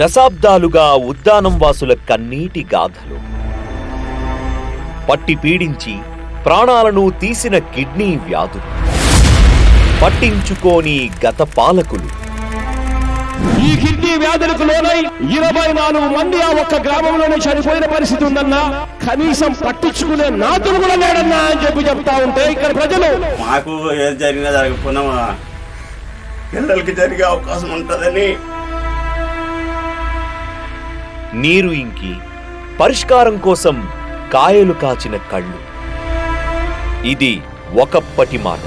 దశాబ్దాలుగా ఉద్దానం వాసుల కన్నీటి గాథలు. పట్టి పీడించి ప్రాణాలను తీసిన కిడ్నీ వ్యాధులు. పట్టించుకోని గత పాలకులు. ఈ కిడ్నీ వ్యాధులకు లోనై ఇరవై నాలుగు మంది ఆ ఒక్క గ్రామంలోనే చనిపోయిన పరిస్థితి ఉందన్నా కనీసం పట్టించుకునే నాతులు కూడా లేడన్నా అని చెప్పి చెప్తా ఉంటే ఇక్కడ ప్రజలు మాకు ఏది జరిగినా జరగకపోయినా పిల్లలకి జరిగే అవకాశం ఉంటుందని నీరు ఇంకి పరిష్కారం కోసం కాయలు కాచిన కళ్ళు. ఇది ఒకప్పటి మాట.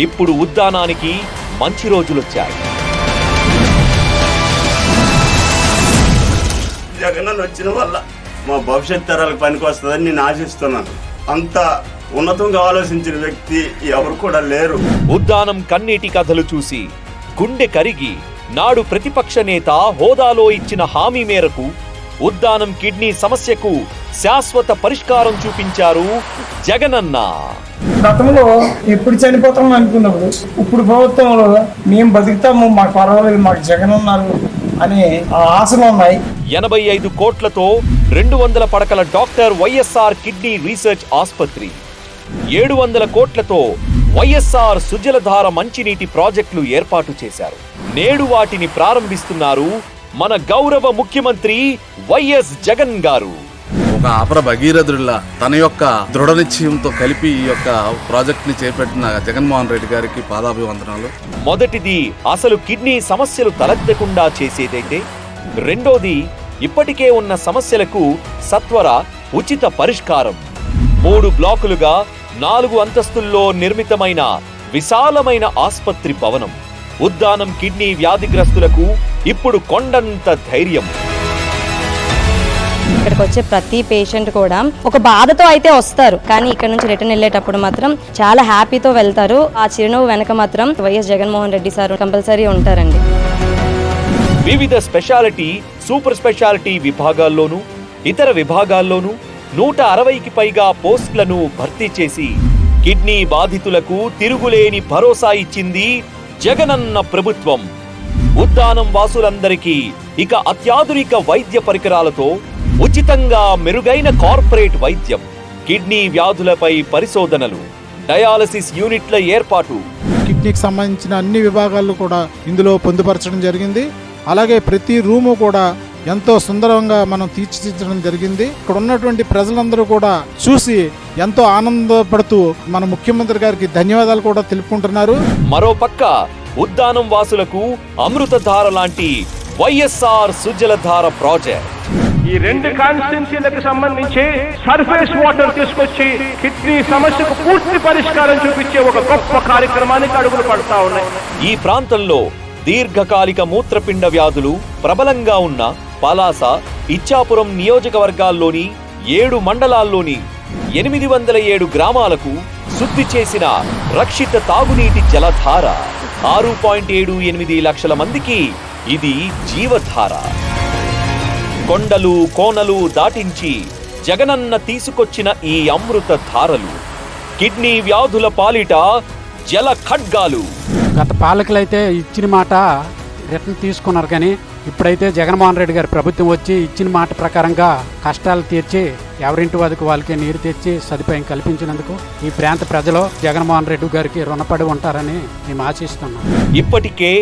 ఇప్పుడు ఉద్దానానికి మంచి రోజులొచ్చాయి. జగనన్న వచ్చిన వల్ల మా భవిష్యత్ తరాలకు పనికి వస్తుందని నేను ఆశిస్తున్నాను. అంత ఉన్నతంగా ఆలోచించిన వ్యక్తి ఎవరు కూడా లేరు. ఉద్దానం కన్నీటి కథలు చూసి గుండె కరిగి నాడు ప్రతిపక్ష నేత హోదాలో ఇచ్చిన హామీ మేరకు ఉద్దానం కిడ్నీ సమస్యకు శాశ్వత పరిష్కారం చూపించారు జగనన్న. గతంలో ఎప్పుడు చనిపోతాం అనుకున్నప్పుడు ఇప్పుడు ప్రభుత్వంలో మేము బతుకుతాము మాకు పర్వాలేదు మాకు జగన్ ఉన్నారు అనే ఆ ఆశలు ఉన్నాయి. ఎనభై ఐదు కోట్లతో రెండు వందల పడకల డాక్టర్ వైఎస్ఆర్ కిడ్నీ రీసెర్చ్ ఆసుపత్రి. ఏడు వందల కోట్లతో వైఎస్ఆర్ సుజలధార మంచినీటి ప్రాజెక్టులు ఏర్పాటు చేశారు. నేడు వాటిని ప్రారంభిస్తున్నారు మన గౌరవ ముఖ్యమంత్రి వైఎస్ జగన్ గారు. ఒక అపర భగీరథుడిలా తన యొక్క దృఢ నిశ్చయంతో కలిపి ఈ యొక్క ప్రాజెక్ట్ని చేపట్టిన జగన్మోహన్ రెడ్డి గారికి పాదాభివందనాలు. మొదటిది అసలు కిడ్నీ సమస్యలు తలెత్తకుండా చేసేదైతే రెండోది ఇప్పటికే ఉన్న సమస్యలకు సత్వర ఉచిత పరిష్కారం. మూడు బ్లాకులుగా నాలుగు అంతస్తుల్లో నిర్మితమైన విశాలమైన ఆస్పత్రి భవనం. ఉద్దానం కిడ్నీ వ్యాధిగ్రస్తులకు ఇప్పుడు కొండంత ధైర్యం. ఇక్కడికి వచ్చే ప్రతి పేషెంట్ కూడా ఒక బాధతో అయితే వస్తారు. కానీ ఇక్కడ నుంచి రిటర్న్ వెళ్ళేటప్పుడు మాత్రం చాలా హ్యాపీతో వెళ్తారు. ఆ చిరునవ్వు వెనక మాత్రం YS Jaganmohan Reddy sir compulsory ఉంటారండి. వివిధ స్పెషాలిటీ సూపర్ స్పెషాలిటీ విభాగాల్లోనూ ఇతర విభాగాల్లోనూ నూట అరవైకి పైగా పోస్టులను భర్తీ చేసి కిడ్నీ బాధితులకు తిరుగులేని భరోసా ఇచ్చింది జగనన్న ప్రభుత్వం. ఉద్దానం వాసులందరికీ ఇక అత్యాధునిక వైద్య పరికరాలతో ఉచితంగా మెరుగైన కార్పొరేట్ వైద్యం కిడ్నీ వ్యాధులపై పరిశోధనలు డయాలసిస్ యూనిట్ల ఏర్పాటు. కిడ్నీకి సంబంధించిన అన్ని విభాగాలు కూడా ఇందులో పొందుపరచడం జరిగింది. అలాగే ప్రతి రూము కూడా ఎంతో సుందరంగా మనం తీర్చిదిద్దడం జరిగింది. ఇక్కడ ఉన్నటువంటి ప్రజలందరూ కూడా చూసి ఎంతో ఆనందపడుతూ మన ముఖ్యమంత్రి గారికి ధన్యవాదాలు కూడా తెలుపుకుంటున్నారు. మరోపక్క ఉద్దానం వాసులకు అమృతధార లాంటి వైఎస్ఆర్ సుజలధార ప్రాజెక్ట్. ఈ రెండు కాన్స్టిట్యున్సీలకు సంబంధించి సర్ఫేస్ వాటర్ తీసుకొచ్చి కిడ్నీ సమస్యకు పూర్తి పరిష్కారం చూపించే ఒక గొప్ప కార్యక్రమానికి అడుగులు పడతా ఉన్నాయి. ఈ ప్రాంతంలో దీర్ఘకాలిక మూత్రపిండ వ్యాధులు ప్రబలంగా ఉన్న పలాస ఇచ్చాపురం నియోజకవర్గాల్లోని ఏడు మండలాల్లోని ఎనిమిది వందల ఏడు గ్రామాలకు శుద్ధి చేసిన రక్షిత తాగునీటి జలధార. ఆరు పాయింట్ ఏడు ఎనిమిది లక్షల మందికి ఇది జీవధార. కొండలు కోనలు దాటించి జగనన్న తీసుకొచ్చిన ఈ అమృత ధారలు కిడ్నీ వ్యాధుల పాలిట జల ఖడ్గాలు గత పాలకులైతే ఇచ్చిన మాట రిటర్న్ తీసుకున్నారు కానీ ఇప్పుడైతే జగన్మోహన్ రెడ్డి గారి ప్రభుత్వం వచ్చి ఇచ్చిన మాట ప్రకారంగా కష్టాలు తీర్చి ఎవరింటి వద్దకు వాళ్ళకే నీరు తెచ్చి సదుపాయం కల్పించినందుకు ఈ ప్రాంత ప్రజలు జగన్మోహన్ రెడ్డి గారికి రుణపడి ఉంటారని మేము ఆశిస్తున్నాం. ఇప్పటికే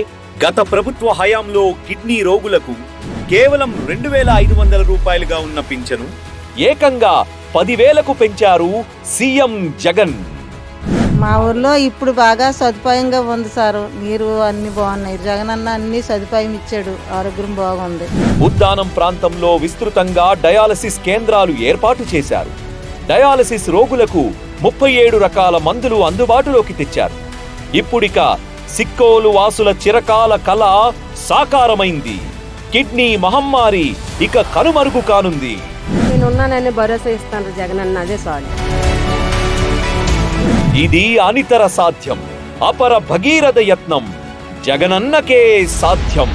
గత ప్రభుత్వ హయాంలో కిడ్నీ రోగులకు కేవలం రెండు వేల ఐదు వందల రూపాయలుగా ఉన్న పింఛను ఏకంగా పదివేలకు పెంచారు సీఎం జగన్. మా ఊర్లో ఇప్పుడు బాగా సదుపాయంగా ఉంది సార్. నీరు అన్ని బాగున్నాయి. జగనన్న అన్ని సదుపాయం ఇచ్చాడు. ఆరోగ్యం బాగుంది. ఉద్దానం ప్రాంతంలో విస్తృతంగా డయాలసిస్ కేంద్రాలు ఏర్పాటు చేశారు. డయాలసిస్ రోగులకు ముప్పై ఏడు రకాల మందులు అందుబాటులోకి తెచ్చారు. ఇప్పుడిక సిక్కోలు వాసుల చిరకాల కళ సాకారమైంది. కిడ్నీ మహమ్మారి ఇక కనుమరుగు కానుంది. నేనున్నానని భరోసా ఇస్తాను జగన్ అన్న అదే చాలు ఇది అనితర సాధ్యం అపర భగీరథ యత్నం జగనన్నకే సాధ్యం.